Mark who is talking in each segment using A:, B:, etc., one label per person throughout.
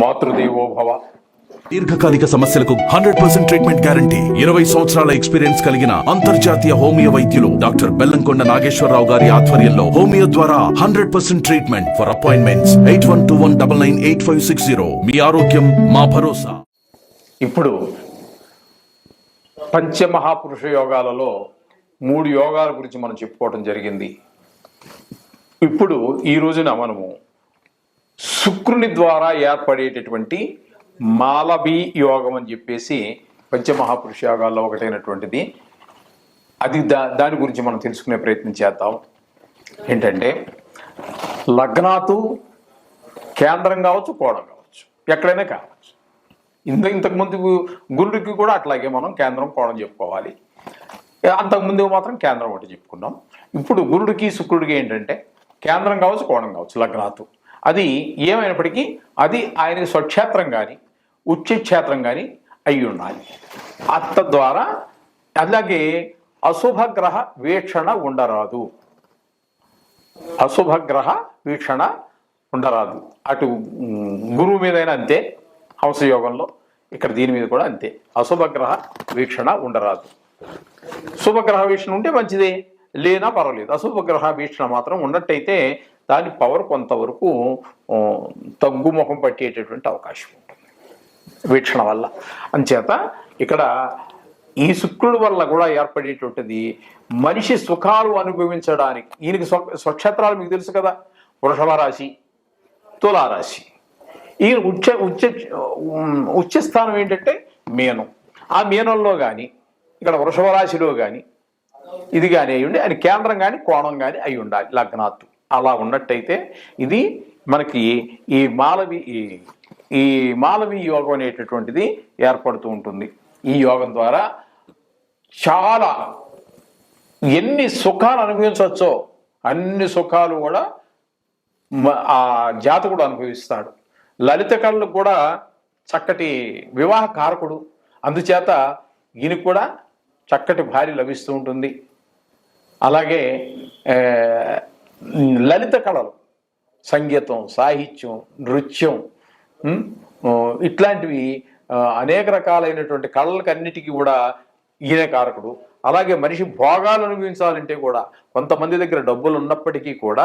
A: మాతృదేవో భవ
B: దీర్ఘకాలిక సమస్యలకు హండ్రెడ్ పర్సెంట్ ట్రీట్మెంట్ గ్యారంటీ. ఇరవై సంవత్సరాల ఎక్స్పీరియన్స్ కలిగిన అంతర్జాతీయ హోమియో వైద్యులు డాక్టర్ బెల్లంకొండ నాగేశ్వరరావు గారి ఆధ్వర్యంలో హోమియో ద్వారా hundred percent treatment. For appointments eight one two one double nine eight five six zero మీ ఆరోగ్యం మా భరోసా.
A: ఇప్పుడు పంచమహాపురుష యోగాలలో మూడు యోగాల గురించి మనం చెప్పుకోవడం జరిగింది. ఇప్పుడు ఈ రోజున మనము శుక్రుని ద్వారా ఏర్పడేటటువంటి మాలబీ యోగం అని చెప్పేసి పంచమహాపురుష యోగాల్లో ఒకటైనటువంటిది. అది దా దాని గురించి మనం తెలుసుకునే ప్రయత్నం చేద్దాం. ఏంటంటే లగ్నాతు కేంద్రం కావచ్చు కోణం కావచ్చు ఎక్కడైనా కావచ్చు. ఇంత ఇంతకుముందు గురుడికి కూడా అట్లాగే మనం కేంద్రం కోణం చెప్పుకోవాలి. అంతకుముందు మాత్రం కేంద్రం ఒకటి చెప్పుకున్నాం. ఇప్పుడు గురుడికి శుక్రుడికి ఏంటంటే కేంద్రం కావచ్చు కోణం కావచ్చు లగ్నాతు. అది ఏమైనప్పటికీ అది ఆయన స్వక్షేత్రం కానీ ఉచ్చక్షేత్రం కానీ అయి ఉండాలి. అత్త ద్వారా అలాగే అశుభగ్రహ వీక్షణ ఉండరాదు. అశుభగ్రహ వీక్షణ ఉండరాదు. అటు గురువు మీదైనా అంతే హంసయోగంలో ఇక్కడ దీని మీద కూడా అంతే. అశుభగ్రహ వీక్షణ ఉండరాదు. శుభగ్రహ వీక్షణ ఉంటే మంచిదే లేనా పర్వాలేదు. అశుభగ్రహ వీక్షణ మాత్రం ఉన్నట్టయితే దాని పవర్ కొంతవరకు తగ్గుముఖం పట్టేటటువంటి అవకాశం ఉంటుంది. వీక్షణ వల్ల. అంచేత ఇక్కడ ఈ శుక్రుడు వల్ల కూడా ఏర్పడేటువంటిది మనిషి సుఖాలు అనుభవించడానికి ఈయనకి స్వ స్వక్షేత్రాలు మీకు తెలుసు కదా? వృషభ రాశి తులారాశి ఈ ఉచ్చ ఉచ్చ ఉచ్చస్థానం స్థానం ఏంటంటే మీనం. ఆ మీనంలో కానీ ఇక్కడ వృషభ రాశిలో కానీ ఇది కానీ అయి ఉండి అది కేంద్రం కానీ కోణం కానీ అయి ఉండాలి లగ్నాత్తు. అలా ఉన్నట్టయితే ఇది మనకి ఈ మాలవి ఈ- ఈ మాలవి యోగం అనేటటువంటిది ఏర్పడుతూ ఉంటుంది. ఈ యోగం ద్వారా చాలా ఎన్ని సుఖాలు అనుభవించవచ్చో అన్ని సుఖాలు కూడా ఆ జాతకుడు అనుభవిస్తాడు. లలిత కళలు కూడా చక్కటి వివాహ కారకుడు. అందుచేత ఈయనకు కూడా చక్కటి భార్య లభిస్తూ ఉంటుంది. అలాగే లలిత కళలు. సంగీతం సాహిత్యం నృత్యం ఇట్లాంటివి అనేక రకాలైనటువంటి కళలకన్నిటికీ కూడా ఈయన కారకుడు. అలాగే మనిషి భోగాలు అనుభవించాలంటే కూడా కొంతమంది దగ్గర డబ్బులు ఉన్నప్పటికీ కూడా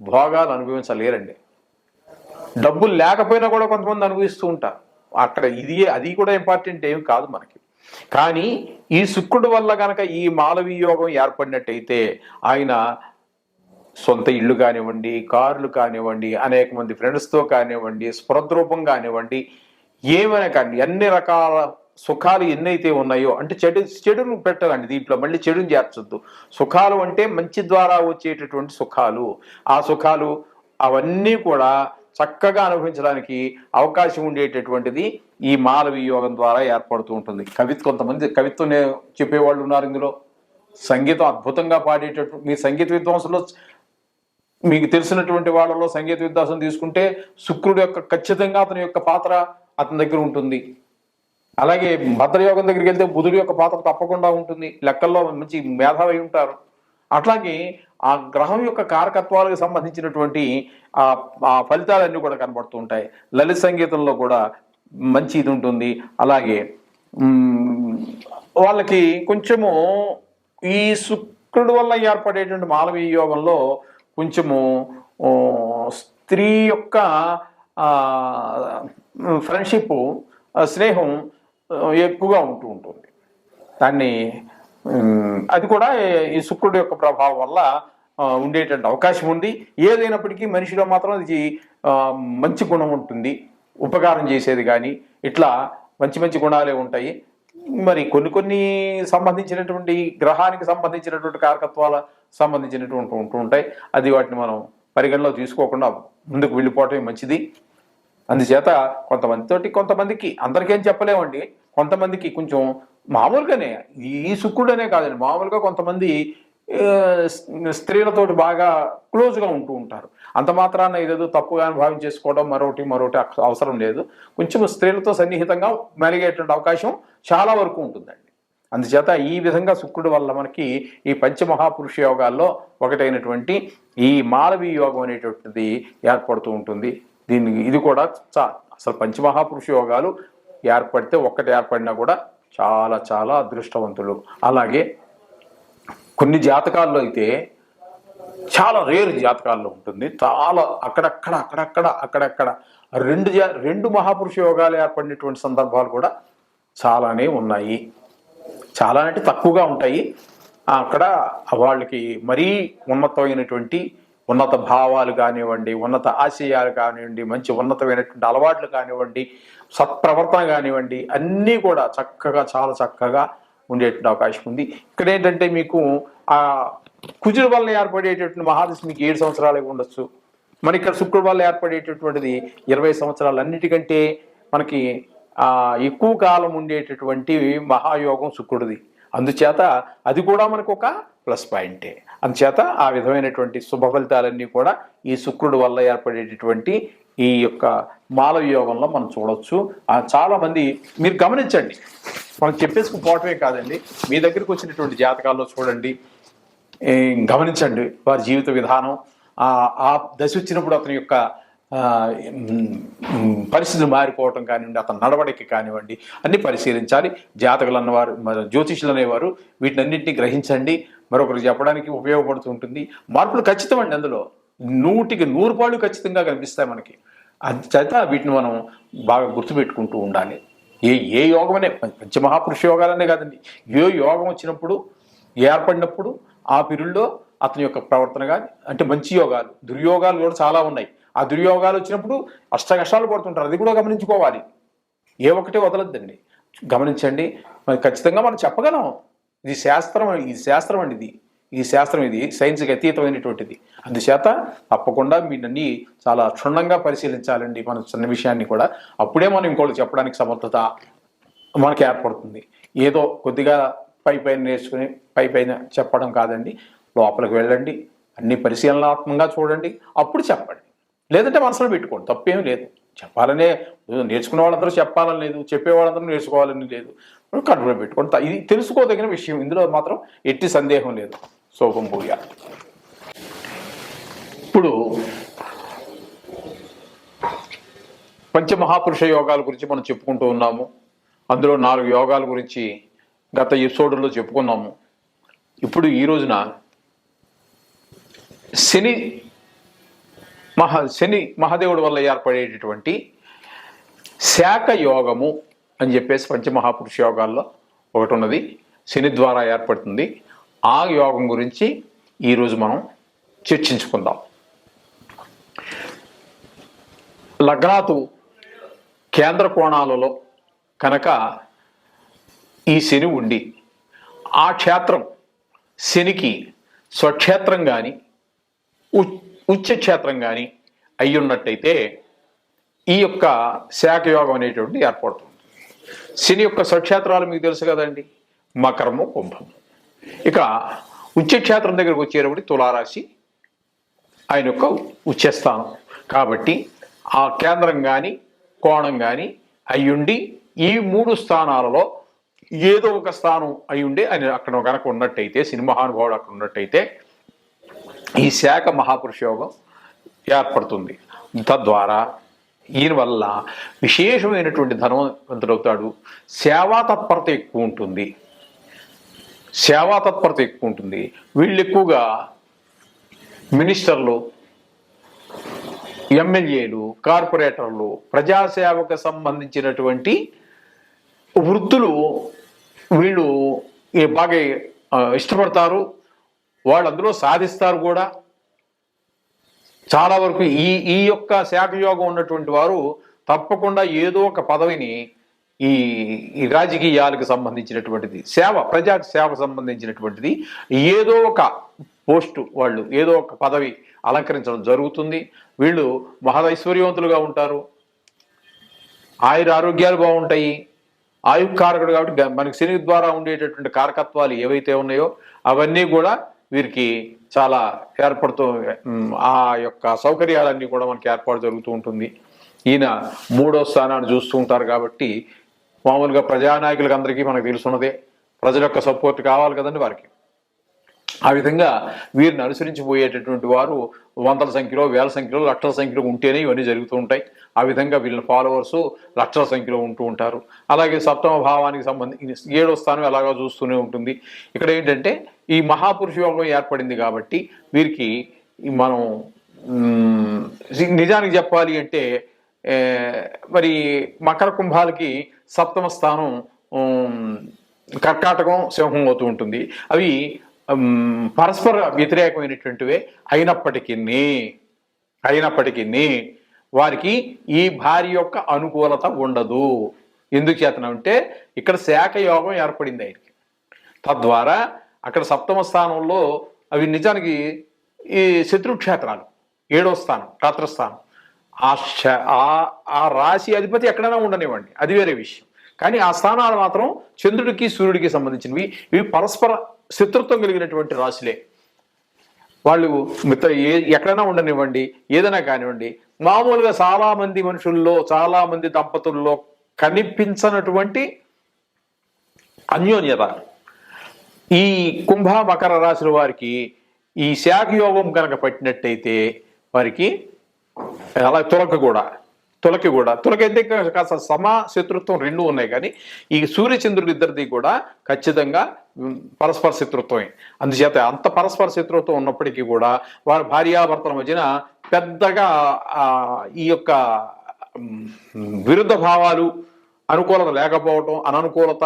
A: భోగాలు అనుభవించలేరండి. డబ్బులు లేకపోయినా కూడా కొంతమంది అనుభవిస్తూ ఉంటారు. అక్కడ ఇది అది కూడా ఇంపార్టెంట్ ఏం కాదు మనకి. కానీ ఈ శుక్రుడు వల్ల కనుక ఈ మాలవీ యోగం ఏర్పడినట్టయితే ఆయన సొంత ఇల్లు కానివ్వండి కార్లు కానివ్వండి అనేక మంది ఫ్రెండ్స్తో కానివ్వండి స్పృద్రూపం కానివ్వండి ఏమైనా కానీ అన్ని రకాల సుఖాలు ఎన్నైతే ఉన్నాయో అంటే చెడు చెడును పెట్టాలండి దీంట్లో మళ్ళీ చెడుని చేర్చొద్దు. సుఖాలు అంటే మంచి ద్వారా వచ్చేటటువంటి సుఖాలు. ఆ సుఖాలు అవన్నీ కూడా చక్కగా అనుభవించడానికి అవకాశం ఉండేటటువంటిది ఈ మాలవి యోగం ద్వారా ఏర్పడుతూ ఉంటుంది. కవిత్ కొంతమంది కవిత్వం చెప్పేవాళ్ళు ఉన్నారు ఇందులో. సంగీతం అద్భుతంగా పాడేటటువంటి మీ సంగీత విద్వాంసులో మీకు తెలిసినటువంటి వాళ్ళలో సంగీత విద్వాసం తీసుకుంటే శుక్రుడు యొక్క ఖచ్చితంగా అతని యొక్క పాత్ర అతని దగ్గర ఉంటుంది. అలాగే భద్రయోగం దగ్గరికి వెళ్తే బుధుడి యొక్క పాత్ర తప్పకుండా ఉంటుంది. లెక్కల్లో మంచి మేధావి ఉంటారు. అట్లాగే ఆ గ్రహం యొక్క కారకత్వాలకు సంబంధించినటువంటి ఆ ఆ ఫలితాలన్నీ కూడా కనబడుతూ ఉంటాయి. లలిత సంగీతంలో కూడా మంచి ఇది ఉంటుంది. అలాగే వాళ్ళకి కొంచెము ఈ శుక్రుడు వల్ల ఏర్పడేటువంటి మానవీయ యోగంలో కొంచెము స్త్రీ యొక్క ఫ్రెండ్షిప్ స్నేహం ఎక్కువగా ఉంటూ ఉంటుంది. దాన్ని అది కూడా ఈ శుక్రుడు యొక్క ప్రభావం వల్ల ఉండేటువంటి అవకాశం ఉంది. ఏదైనప్పటికీ మనిషిలో మాత్రం అది మంచి గుణం ఉంటుంది. ఉపకారం చేసేది కానీ ఇట్లా మంచి మంచి గుణాలే ఉంటాయి. మరి కొన్ని కొన్ని సంబంధించినటువంటి గ్రహానికి సంబంధించినటువంటి కారకత్వాల సంబంధించినటువంటి ఉంటూ ఉంటాయి. అది వాటిని మనం పరిగణలో తీసుకోకుండా ముందుకు వెళ్ళిపోవటమే మంచిది. అందుచేత కొంతమందితోటి కొంతమందికి అందరికేం చెప్పలేమండి. కొంతమందికి కొంచెం మామూలుగానే ఈ శుక్రుడనే కాదండి. మామూలుగా కొంతమంది స్త్రీలతోటి బాగా క్లోజ్గా ఉంటూ ఉంటారు. అంత మాత్రాన ఏదేదో తప్పుగా భావం చేసుకోవడం మరొకటి మరొకటి అవసరం లేదు. కొంచెం స్త్రీలతో సన్నిహితంగా మెలిగేటువంటి అవకాశం చాలా వరకు ఉంటుందండి. అందుచేత ఈ విధంగా శుక్రుడు వల్ల మనకి ఈ పంచమహాపురుష యోగాల్లో ఒకటైనటువంటి ఈ మాలవీ యోగం అనేటువంటిది ఏర్పడుతూ ఉంటుంది. దీనికి ఇది కూడా చా అసలు పంచమహాపురుష యోగాలు ఏర్పడితే ఒక్కటి ఏర్పడినా కూడా చాలా చాలా అదృష్టవంతులు. అలాగే కొన్ని జాతకాల్లో అయితే చాలా రేరు జాతకాల్లో ఉంటుంది. చాలా అక్కడక్కడ అక్కడక్కడ అక్కడక్కడ. రెండు జా రెండు మహాపురుష యోగాలు ఏర్పడినటువంటి సందర్భాలు కూడా చాలానే ఉన్నాయి. చాలా అంటే తక్కువగా ఉంటాయి. అక్కడ వాళ్ళకి మరీ ఉన్నతమైనటువంటి ఉన్నత భావాలు కానివ్వండి ఉన్నత ఆశయాలు కానివ్వండి మంచి ఉన్నతమైనటువంటి అలవాట్లు కానివ్వండి సత్ప్రవర్తన కానివ్వండి అన్నీ కూడా చక్కగా చాలా చక్కగా ఉండేటువంటి అవకాశం ఉంది. ఇక్కడ ఏంటంటే మీకు ఆ కుజుల వల్ల ఏర్పడేటటువంటి మహాదశ మీకు ఏడు సంవత్సరాలే ఉండొచ్చు. మరి ఇక్కడ శుక్రుడు వల్ల ఏర్పడేటటువంటిది ఇరవై సంవత్సరాలు అన్నిటికంటే మనకి ఆ ఎక్కువ కాలం ఉండేటటువంటి మహాయోగం శుక్రుడిది. అందుచేత అది కూడా మనకు ఒక ప్లస్ పాయింటే అందుచేత ఆ విధమైనటువంటి శుభ ఫలితాలన్నీ కూడా ఈ శుక్రుడు వల్ల ఏర్పడేటటువంటి ఈ యొక్క మాలవ యోగంలో మనం చూడవచ్చు చాలామంది మీరు గమనించండి. మనం చెప్పేసుకుపోవటమే కాదండి. మీ దగ్గరికి వచ్చినటువంటి జాతకాల్లో చూడండి. గమనించండి వారి జీవిత విధానం. ఆ ఆ దశ వచ్చినప్పుడు అతని యొక్క పరిస్థితులు మారిపోవటం కానివ్వండి అతని నడవడికి కానివ్వండి అన్ని పరిశీలించాలి. జాతకులు అన్నవారు జ్యోతిషులు అనేవారు వీటినన్నింటినీ గ్రహించండి. మరొకరికి చెప్పడానికి ఉపయోగపడుతూ ఉంటుంది. మార్పులు ఖచ్చితం అండి అందులో. నూటికి నూరు పాళ్ళు ఖచ్చితంగా కనిపిస్తాయి మనకి. అందుచేత వీటిని మనం బాగా గుర్తుపెట్టుకుంటూ ఉండాలి. ఏ ఏ యోగమనే పంచమహాపురుష యోగాలనే కాదండి. ఏ యోగం వచ్చినప్పుడు ఏర్పడినప్పుడు ఆ పిరుల్లో అతని యొక్క ప్రవర్తన కానీ అంటే మంచి యోగాలు దుర్యోగాలు కూడా చాలా ఉన్నాయి. ఆ దుర్యోగాలు వచ్చినప్పుడు అష్ట కష్టాలు పడుతుంటారు. అది కూడా గమనించుకోవాలి. ఏ ఒక్కటే వదలద్దండి. గమనించండి. మరి ఖచ్చితంగా మనం చెప్పగలం. ఇది శాస్త్రం ఇది శాస్త్రం అండి ఇది. ఈ శాస్త్రం ఇది సైన్స్కి అతీతమైనటువంటిది. అందుచేత తప్పకుండా మీరన్నీ చాలా క్షుణ్ణంగా పరిశీలించాలండి మన చిన్న విషయాన్ని కూడా. అప్పుడే మనం ఇంకోటి చెప్పడానికి సమర్థత మనకి ఏర్పడుతుంది. ఏదో కొద్దిగా పై పైన నేర్చుకుని పై పైన చెప్పడం కాదండి. లోపలికి వెళ్ళండి అన్ని పరిశీలనాత్మకంగా చూడండి అప్పుడు చెప్పండి. లేదంటే మనసులో పెట్టుకోండి తప్పేమీ లేదు. చెప్పాలనే నేర్చుకునే వాళ్ళందరూ చెప్పాలని లేదు చెప్పే వాళ్ళందరూ నేర్చుకోవాలని లేదు. కడుపులో పెట్టుకోండి. ఇది తెలుసుకోదగిన విషయం. ఇందులో మాత్రం ఎట్టి సందేహం లేదు. సోపం పూజ. ఇప్పుడు పంచమహాపురుష యోగాల గురించి మనం చెప్పుకుంటూ ఉన్నాము. అందులో నాలుగు యోగాల గురించి గత ఎపిసోడ్లో చెప్పుకున్నాము. ఇప్పుడు ఈ రోజున శని మహా శని మహాదేవుడి వల్ల ఏర్పడేటటువంటి శాఖ యోగము అని చెప్పేసి పంచమహాపురుష యోగాల్లో ఒకటి ఉన్నది. శని ద్వారా ఏర్పడుతుంది. ఆ యోగం గురించి ఈరోజు మనం చర్చించుకుందాం. లగ్నాతు కేంద్ర కోణాలలో కనుక ఈ శని ఉండి ఆ క్షేత్రం శనికి స్వక్షేత్రం కానీ ఉచ్చక్షేత్రం కానీ అయ్యున్నట్టయితే ఈ యొక్క శాఖయోగం అనేటువంటి ఏర్పడుతుంది. శని యొక్క స్వక్షేత్రాలు మీకు తెలుసు కదండి. మకరము కుంభము. ఇక ఉచ్చక్షేత్రం దగ్గరకు వచ్చేటప్పుడు తులారాశి ఆయన యొక్క ఉచ్చస్థానం. కాబట్టి ఆ కేంద్రం కానీ కోణం కానీ అయ్యుండి ఈ మూడు స్థానాలలో ఏదో ఒక స్థానం అయ్యుండి ఆయన అక్కడ కనుక ఉన్నట్టయితే సినిమానుభావుడు అక్కడ ఉన్నట్టయితే ఈ శాఖ మహాపురుష యోగం ఏర్పడుతుంది. తద్వారా ఈయన వల్ల విశేషమైనటువంటి ధనవంతుడవుతాడు సేవా తత్పరత ఎక్కువ ఉంటుంది. సేవా తత్పరత ఎక్కువ ఉంటుంది వీళ్ళు ఎక్కువగా మినిస్టర్లు ఎమ్మెల్యేలు కార్పొరేటర్లు ప్రజాసేవకు సంబంధించినటువంటి వృత్తులు వీళ్ళు బాగా ఇష్టపడతారు. వాళ్ళు అందులో సాధిస్తారు కూడా. చాలా వరకు ఈ ఈ యొక్క శాఖయోగం ఉన్నటువంటి వారు తప్పకుండా ఏదో ఒక పదవిని ఈ ఈ రాజకీయాలకు సంబంధించినటువంటిది సేవ ప్రజా సేవకు సంబంధించినటువంటిది ఏదో ఒక పోస్టు వాళ్ళు ఏదో ఒక పదవి అలంకరించడం జరుగుతుంది. వీళ్ళు మహదైశ్వర్యవంతులుగా ఉంటారు. ఆయుర ఆరోగ్యాలు బాగుంటాయి. ఆయుకారకుడు కాబట్టి మనకి శని ద్వారా ఉండేటటువంటి కారకత్వాలు ఏవైతే ఉన్నాయో అవన్నీ కూడా వీరికి చాలా ఏర్పడుతూ ఆ యొక్క సౌకర్యాలన్నీ కూడా మనకి ఏర్పాటు జరుగుతూ ఉంటుంది. ఈయన మూడో స్థానాన్ని చూస్తూ ఉంటారు కాబట్టి మామూలుగా ప్రజానాయకులకు అందరికీ మనకు తెలుసున్నదే. ప్రజల యొక్క సపోర్ట్ కావాలి కదండి వారికి. ఆ విధంగా వీరిని అనుసరించి పోయేటటువంటి వారు వందల సంఖ్యలో వేల సంఖ్యలో లక్షల సంఖ్యలో ఉంటేనే ఇవన్నీ జరుగుతూ ఉంటాయి. ఆ విధంగా వీళ్ళ ఫాలోవర్స్ లక్షల సంఖ్యలో ఉంటూ ఉంటారు. అలాగే సప్తమ భావానికి సంబంధించి ఏడో స్థానం ఎలాగో చూస్తూనే ఉంటుంది. ఇక్కడ ఏంటంటే ఈ మహాపురుష యోగం ఏర్పడింది కాబట్టి వీరికి మనం నిజానికి చెప్పాలి అంటే మరి మకర కుంభాలకి సప్తమ స్థానం కర్కాటకం సింహం అవుతూ ఉంటుంది. అవి పరస్పర వ్యతిరేకమైనటువంటివే అయినప్పటికీ అయినప్పటికీ వారికి ఈ భార్య యొక్క అనుకూలత ఉండదు. ఎందుకు చేతనంటే ఇక్కడ శాఖ యోగం ఏర్పడింది ఆయనకి. తద్వారా అక్కడ సప్తమ స్థానంలో అవి నిజానికి ఈ శత్రుక్షేత్రాలు ఏడో స్థానం రాత్రస్థానం ఆ శ- ఆ- రాశి అధిపతి ఎక్కడైనా ఉండనివ్వండి. అది వేరే విషయం. కానీ ఆ స్థానాలు మాత్రం చంద్రుడికి సూర్యుడికి సంబంధించినవి. ఇవి పరస్పర శత్రుత్వం కలిగినటువంటి రాశులే. వాళ్ళు మిత్ర ఏ ఎక్కడైనా ఉండనివ్వండి ఏదైనా కానివ్వండి. మామూలుగా చాలామంది మనుషుల్లో చాలామంది దంపతుల్లో కనిపించనటువంటి అన్యోన్యత. ఈ కుంభ మకర రాశుల వారికి ఈ శాఖ యోగం కనుక పట్టినట్టయితే వారికి అలా తులక కూడా తులకి కూడా తులకి కాస్త సమా శత్రుత్వం రెండు ఉన్నాయి కానీ ఈ సూర్యచంద్రుడు ఇద్దరిది కూడా ఖచ్చితంగా పరస్పర శత్రుత్వమే. అందుచేత అంత పరస్పర శత్రుత్వం ఉన్నప్పటికీ కూడా వారి భార్యాభర్తల మధ్యన పెద్దగా ఈ యొక్క విరుద్ధ భావాలు అనుకూలత లేకపోవటం అననుకూలత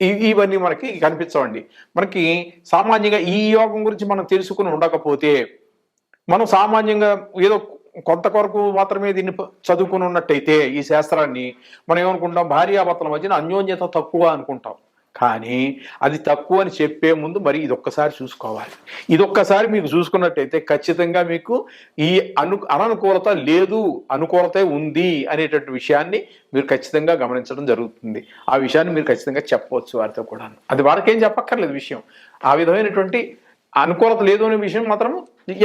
A: ఇవన్నీ మనకి కనిపించవండి. మనకి సామాన్యంగా ఈ యోగం గురించి మనం తెలుసుకుని ఉండకపోతే మనం సామాన్యంగా ఏదో కొంత కొరకు మాత్రమే దీన్ని చదువుకుని ఉన్నట్టయితే ఈ శాస్త్రాన్ని మనం ఏమనుకుంటాం? భార్యాభర్తల మధ్యన అన్యోన్యత తక్కువ అనుకుంటాం. కానీ అది తక్కువ అని చెప్పే ముందు మరి ఇదొక్కసారి చూసుకోవాలి. ఇదొక్కసారి మీకు చూసుకున్నట్టయితే ఖచ్చితంగా మీకు ఈ అను అననుకూలత లేదు అనుకూలత ఉంది అనేటటువంటి విషయాన్ని మీరు ఖచ్చితంగా గమనించడం జరుగుతుంది. ఆ విషయాన్ని మీరు ఖచ్చితంగా చెప్పవచ్చు వారితో కూడా అది వారికేం చెప్పక్కర్లేదు విషయం. ఆ విధమైనటువంటి అనుకూలత లేదు అనే విషయం మాత్రం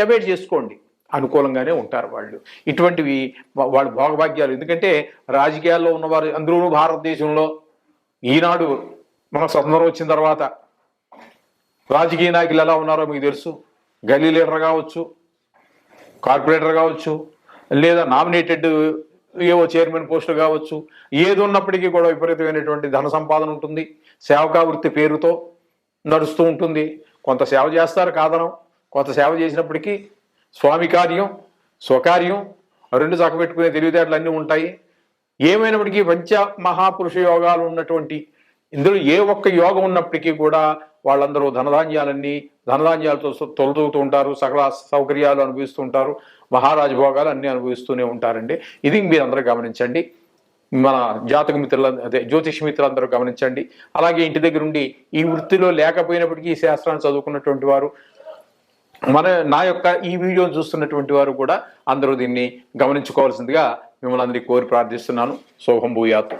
A: అవాయిడ్ చేసుకోండి. అనుకూలంగానే ఉంటారు వాళ్ళు. ఇటువంటివి వాళ్ళ భోగభాగ్యాలు. ఎందుకంటే రాజకీయాల్లో ఉన్నవారు అందరూ భారతదేశంలో ఈనాడు మన స్వతంత్రం వచ్చిన తర్వాత రాజకీయ నాయకులు ఎలా ఉన్నారో మీకు తెలుసు. గల్లీ లీడర్ కావచ్చు కార్పొరేటర్ కావచ్చు లేదా నామినేటెడ్ ఏవో చైర్మన్ పోస్టులు కావచ్చు. ఏది ఉన్నప్పటికీ కూడా విపరీతమైనటువంటి ధన సంపాదన ఉంటుంది. సేవకా వృత్తి పేరుతో నడుస్తూ ఉంటుంది. కొంత సేవ చేస్తారు కాదనం. కొంత సేవ చేసినప్పటికీ స్వామి కార్యం స్వకార్యం రెండు చక్కబెట్టుకునే తెలివితేటలు అన్నీ ఉంటాయి. ఏమైనప్పటికీ పంచ మహాపురుష యోగాలు ఉన్నటువంటి ఇందులో ఏ ఒక్క యోగం ఉన్నప్పటికీ కూడా వాళ్ళందరూ ధనధాన్యాలన్నీ ధనధాన్యాలతో సొ- తొలతూగుతూ ఉంటారు సకల సౌకర్యాలు అనుభవిస్తూ ఉంటారు మహారాజ భోగాలు అన్నీ అనుభవిస్తూనే ఉంటారండి. ఇది మీరందరూ గమనించండి. మన జాతక మిత్రుల అదే జ్యోతిష్ మిత్రులందరూ గమనించండి. అలాగే ఇంటి దగ్గర ఉండి ఈ వృత్తిలో లేకపోయినప్పటికీ ఈ శాస్త్రాన్ని చదువుకున్నటువంటి వారు మన నా యొక్క ఈ వీడియోను చూస్తున్నటువంటి వారు కూడా అందరూ దీన్ని గమనించుకోవాల్సిందిగా మిమ్మల్ని అందరికీ కోరి ప్రార్థిస్తున్నాను. శోభం భూయాత్